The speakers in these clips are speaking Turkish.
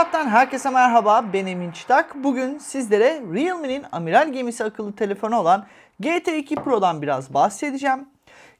Kapat'tan herkese merhaba. Ben Emin Çıtak. Bugün sizlere Realme'nin amiral gemisi akıllı telefonu olan GT2 Pro'dan biraz bahsedeceğim.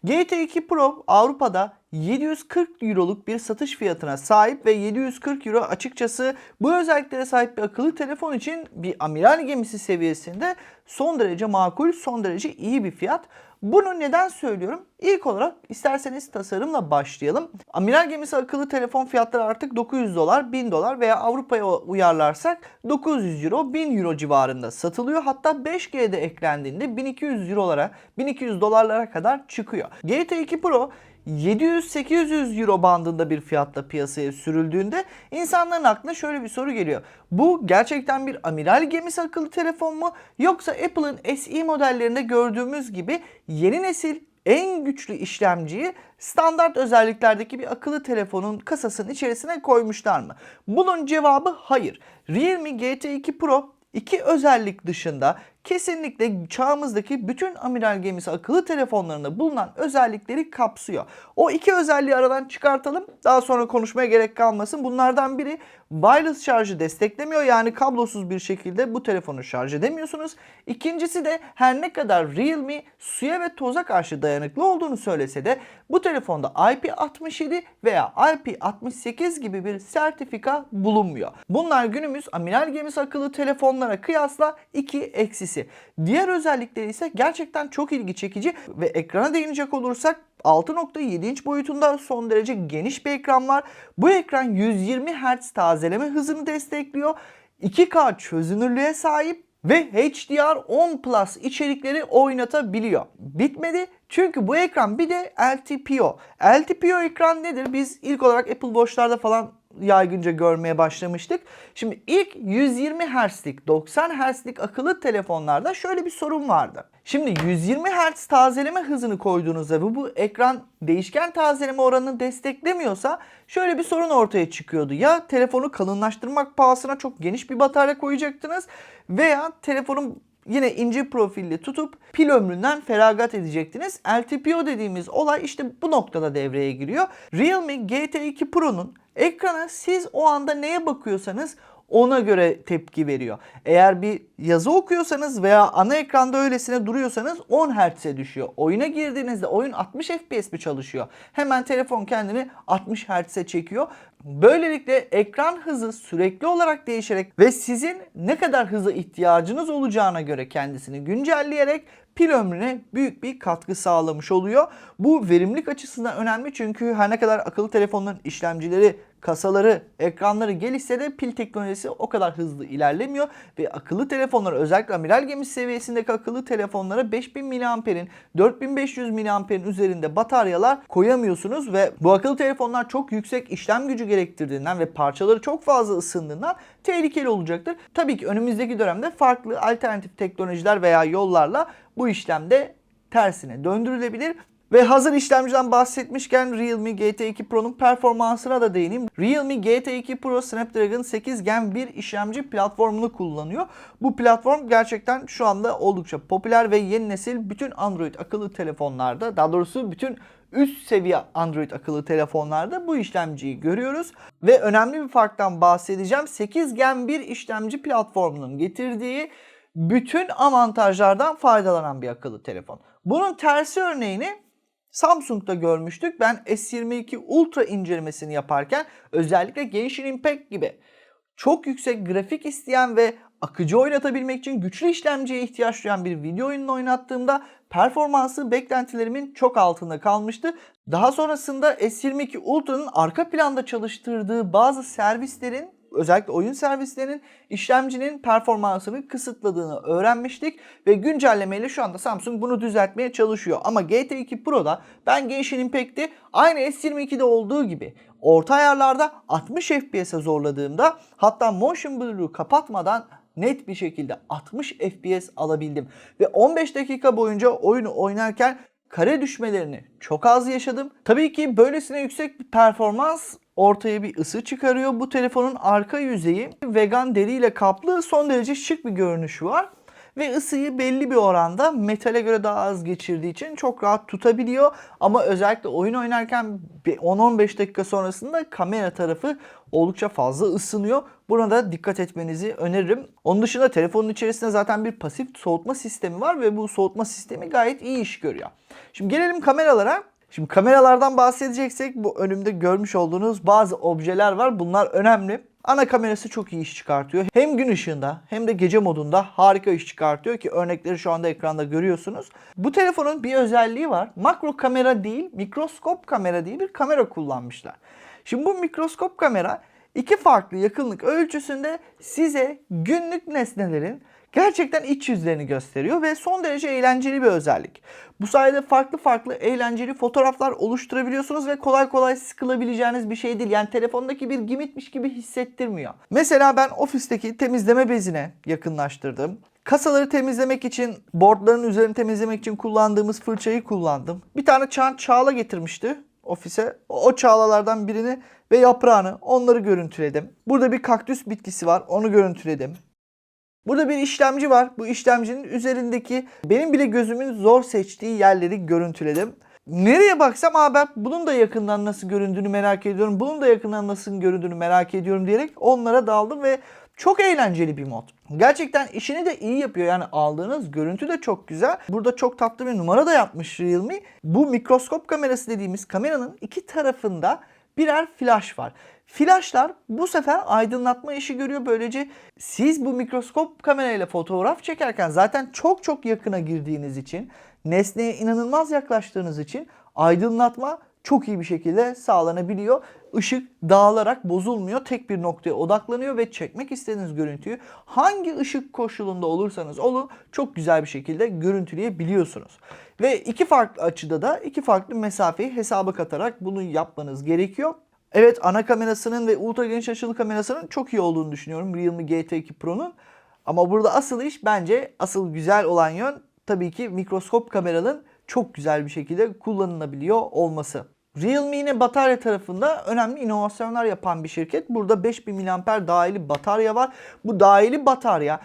GT2 Pro Avrupa'da 740 Euro'luk bir satış fiyatına sahip ve 740 Euro açıkçası bu özelliklere sahip bir akıllı telefon için bir amiral gemisi seviyesinde son derece makul, son derece iyi bir fiyat. Bunu neden söylüyorum? İlk olarak isterseniz tasarımla başlayalım. Amiral gemisi akıllı telefon fiyatları artık 900 dolar, 1000 dolar veya Avrupa'ya uyarlarsak 900 euro, 1000 euro civarında satılıyor. Hatta 5G'de eklendiğinde 1200 eurolara, 1200 dolarlara kadar çıkıyor. GT2 Pro 700-800 euro bandında bir fiyatla piyasaya sürüldüğünde insanların aklına şöyle bir soru geliyor. Bu gerçekten bir amiral gemisi akıllı telefon mu yoksa Apple'ın SE modellerinde gördüğümüz gibi yeni nesil en güçlü işlemciyi standart özelliklerdeki bir akıllı telefonun kasasının içerisine koymuşlar mı? Bunun cevabı hayır. Realme GT2 Pro iki özellik dışında kesinlikle çağımızdaki bütün amiral gemisi akıllı telefonlarında bulunan özellikleri kapsıyor. O iki özelliği aradan çıkartalım. Daha sonra konuşmaya gerek kalmasın. Bunlardan biri wireless şarjı desteklemiyor. Yani kablosuz bir şekilde bu telefonu şarj edemiyorsunuz. İkincisi de her ne kadar Realme suya ve toza karşı dayanıklı olduğunu söylese de bu telefonda IP67 veya IP68 gibi bir sertifika bulunmuyor. Bunlar günümüz amiral gemisi akıllı telefonlara kıyasla iki eksisi. Diğer özellikleri ise gerçekten çok ilgi çekici ve ekrana değinecek olursak 6.7 inç boyutunda son derece geniş bir ekran var. Bu ekran 120 Hz tazeleme hızını destekliyor. 2K çözünürlüğe sahip ve HDR10 Plus içerikleri oynatabiliyor. Bitmedi çünkü bu ekran bir de LTPO. LTPO ekran nedir? Biz ilk olarak Apple Watch'larda falan yaygınca görmeye başlamıştık. Şimdi ilk 120 Hz'lik 90 Hz'lik akıllı telefonlarda şöyle bir sorun vardı. Şimdi 120 Hz tazeleme hızını koyduğunuzda ve bu ekran değişken tazeleme oranını desteklemiyorsa şöyle bir sorun ortaya çıkıyordu. Ya telefonu kalınlaştırmak pahasına çok geniş bir batarya koyacaktınız veya telefonun yine ince profilli tutup pil ömründen feragat edecektiniz. LTPO dediğimiz olay işte bu noktada devreye giriyor. Realme GT2 Pro'nun ekrana siz o anda neye bakıyorsanız ona göre tepki veriyor. Eğer bir yazı okuyorsanız veya ana ekranda öylesine duruyorsanız 10 Hz'e düşüyor. Oyuna girdiğinizde oyun 60 FPS mi çalışıyor? Hemen telefon kendini 60 Hz'e çekiyor. Böylelikle ekran hızı sürekli olarak değişerek ve sizin ne kadar hıza ihtiyacınız olacağına göre kendisini güncelleyerek pil ömrüne büyük bir katkı sağlamış oluyor. Bu verimlilik açısından önemli çünkü her ne kadar akıllı telefonların işlemcileri, kasaları, ekranları gelişse de pil teknolojisi o kadar hızlı ilerlemiyor ve akıllı telefonlar özellikle amiral gemisi seviyesindeki akıllı telefonlara 5000 mAh'in 4500 mAh'in üzerinde bataryalar koyamıyorsunuz ve bu akıllı telefonlar çok yüksek işlem gücü gerektirdiğinden ve parçaları çok fazla ısındığından tehlikeli olacaktır. Tabii ki önümüzdeki dönemde farklı alternatif teknolojiler veya yollarla bu işlemde tersine döndürülebilir. Ve hazır işlemciden bahsetmişken Realme GT2 Pro'nun performansına da değineyim. Realme GT2 Pro Snapdragon 8 Gen 1 işlemci platformunu kullanıyor. Bu platform gerçekten şu anda oldukça popüler ve yeni nesil bütün Android akıllı telefonlarda, daha doğrusu bütün üst seviye Android akıllı telefonlarda bu işlemciyi görüyoruz. Ve önemli bir farktan bahsedeceğim. 8 Gen 1 işlemci platformunun getirdiği bütün avantajlardan faydalanan bir akıllı telefon. Bunun tersi örneğini Samsung'da görmüştük. Ben S22 Ultra incelemesini yaparken özellikle Genshin Impact gibi çok yüksek grafik isteyen ve akıcı oynatabilmek için güçlü işlemciye ihtiyaç duyan bir video oyununu oynattığımda performansı beklentilerimin çok altında kalmıştı. Daha sonrasında S22 Ultra'nın arka planda çalıştırdığı bazı servislerin özellikle oyun servislerinin işlemcinin performansını kısıtladığını öğrenmiştik ve güncellemeyle şu anda Samsung bunu düzeltmeye çalışıyor. Ama GT2 Pro'da ben Genshin Impact'i aynı S22'de olduğu gibi orta ayarlarda 60 FPS'e zorladığımda hatta Motion Blur'u kapatmadan net bir şekilde 60 FPS alabildim. Ve 15 dakika boyunca oyunu oynarken kare düşmelerini çok az yaşadım. Tabii ki böylesine yüksek bir performans ortaya bir ısı çıkarıyor. Bu telefonun arka yüzeyi vegan deriyle kaplı son derece şık bir görünüşü var. Ve ısıyı belli bir oranda metale göre daha az geçirdiği için çok rahat tutabiliyor. Ama özellikle oyun oynarken 10-15 dakika sonrasında kamera tarafı oldukça fazla ısınıyor. Buna da dikkat etmenizi öneririm. Onun dışında telefonun içerisinde zaten bir pasif soğutma sistemi var ve bu soğutma sistemi gayet iyi iş görüyor. Şimdi gelelim kameralara. Şimdi kameralardan bahsedeceksek bu önümde görmüş olduğunuz bazı objeler var. Bunlar önemli. Ana kamerası çok iyi iş çıkartıyor. Hem gün ışığında hem de gece modunda harika iş çıkartıyor ki örnekleri şu anda ekranda görüyorsunuz. Bu telefonun bir özelliği var. Makro kamera değil, mikroskop kamera diye bir kamera kullanmışlar. Şimdi bu mikroskop kamera iki farklı yakınlık ölçüsünde size günlük nesnelerin gerçekten iç yüzlerini gösteriyor ve son derece eğlenceli bir özellik. Bu sayede farklı farklı eğlenceli fotoğraflar oluşturabiliyorsunuz ve kolay kolay sıkılabileceğiniz bir şey değil. Yani telefondaki bir gimitmiş gibi hissettirmiyor. Mesela ben ofisteki temizleme bezine yakınlaştırdım. Kasaları temizlemek için, boardların üzerini temizlemek için kullandığımız fırçayı kullandım. Bir tane çan çağla getirmişti ofise. O çağlalardan birini ve yaprağını onları görüntüledim. Burada bir kaktüs bitkisi var onu görüntüledim. Burada bir işlemci var. Bu işlemcinin üzerindeki benim bile gözümün zor seçtiği yerleri görüntüledim. Nereye baksam Aa ben bunun da yakından nasıl göründüğünü merak ediyorum. Bunun da yakından nasıl göründüğünü merak ediyorum diyerek onlara daldım ve çok eğlenceli bir mod. Gerçekten işini de iyi yapıyor. Yani aldığınız görüntü de çok güzel. Burada çok tatlı bir numara da yapmış Realme. Bu mikroskop kamerası dediğimiz kameranın iki tarafında birer flash var. Flashlar bu sefer aydınlatma işi görüyor. Böylece siz bu mikroskop kamerayla fotoğraf çekerken zaten çok çok yakına girdiğiniz için, nesneye inanılmaz yaklaştığınız için aydınlatma çok iyi bir şekilde sağlanabiliyor. Işık dağılarak bozulmuyor. Tek bir noktaya odaklanıyor ve çekmek istediğiniz görüntüyü hangi ışık koşulunda olursanız olun çok güzel bir şekilde görüntüleyebiliyorsunuz. Ve iki farklı açıda da iki farklı mesafeyi hesaba katarak bunu yapmanız gerekiyor. Evet ana kamerasının ve ultra geniş açılı kamerasının çok iyi olduğunu düşünüyorum Realme GT2 Pro'nun. Ama burada asıl iş bence asıl güzel olan yön tabii ki mikroskop kameranın çok güzel bir şekilde kullanılabiliyor olması. Realme yine batarya tarafında önemli inovasyonlar yapan bir şirket. Burada 5000 mAh dahili batarya var. Bu dahili batarya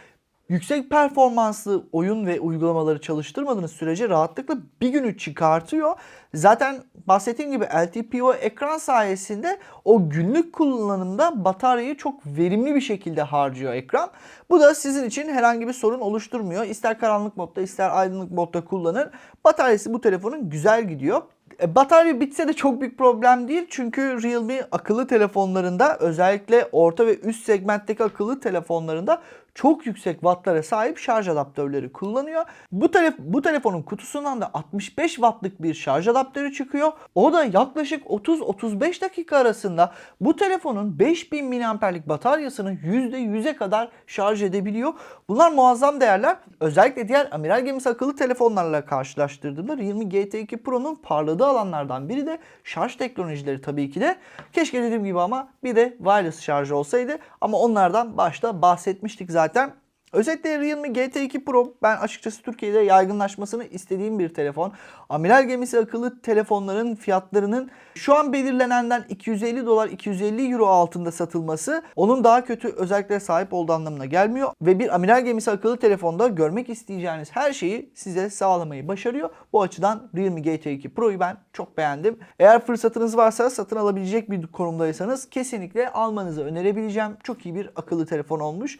yüksek performanslı oyun ve uygulamaları çalıştırmadığınız sürece rahatlıkla bir günü çıkartıyor. Zaten bahsettiğim gibi LTPO ekran sayesinde o günlük kullanımda bataryayı çok verimli bir şekilde harcıyor ekran. Bu da sizin için herhangi bir sorun oluşturmuyor. İster karanlık modda ister aydınlık modda kullanın. Bataryası bu telefonun güzel gidiyor. E, Batarya bitse de çok büyük problem değil. Çünkü Realme akıllı telefonlarında özellikle orta ve üst segmentteki akıllı telefonlarında çok yüksek wattlara sahip şarj adaptörleri kullanıyor. Bu, telef bu telefonun kutusundan da 65 wattlık bir şarj adaptörü çıkıyor. O da yaklaşık 30-35 dakika arasında bu telefonun 5000 mAh'lik bataryasını %100'e kadar şarj edebiliyor. Bunlar muazzam değerler. Özellikle diğer amiral gemisi akıllı telefonlarla karşılaştırdığımda Realme GT2 Pro'nun parladığı alanlardan biri de şarj teknolojileri tabii ki de. Keşke dediğim gibi ama bir de wireless şarj olsaydı ama onlardan başta bahsetmiştik zaten. Özetle Realme GT2 Pro ben açıkçası Türkiye'de yaygınlaşmasını istediğim bir telefon. Amiral gemisi akıllı telefonların fiyatlarının şu an belirlenenden 250 dolar 250 euro altında satılması onun daha kötü özelliklere sahip olduğu anlamına gelmiyor. Ve bir amiral gemisi akıllı telefonda görmek isteyeceğiniz her şeyi size sağlamayı başarıyor. Bu açıdan Realme GT2 Pro'yu ben çok beğendim. Eğer fırsatınız varsa satın alabilecek bir konumdaysanız kesinlikle almanızı önerebileceğim. Çok iyi bir akıllı telefon olmuş.